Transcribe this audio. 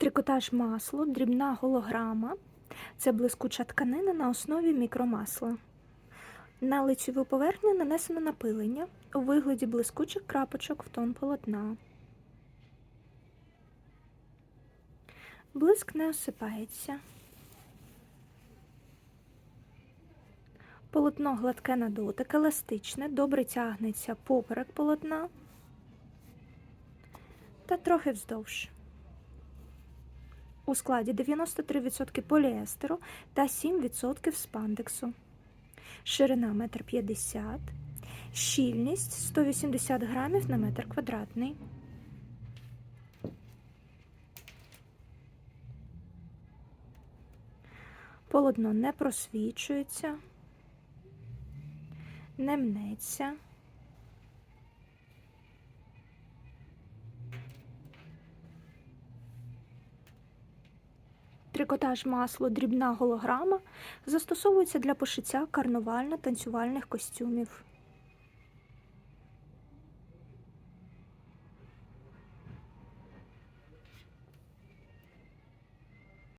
Трикотаж масло, дрібна голограма. Це блискуча тканина на основі мікромасла. На лицеву поверхню нанесено напилення у вигляді блискучих крапочок в тон полотна. Блиск не осипається. Полотно гладке на дотик, еластичне, добре тягнеться поперек полотна та трохи вздовж. У складі 93% поліестеру та 7% спандексу. Ширина 1,50 м, щільність 180 грамів на метр квадратний. Полотно не просвічується, не мнеться. Трикотаж масло дрібна голограма застосовується для пошиття карнавально-танцювальних костюмів.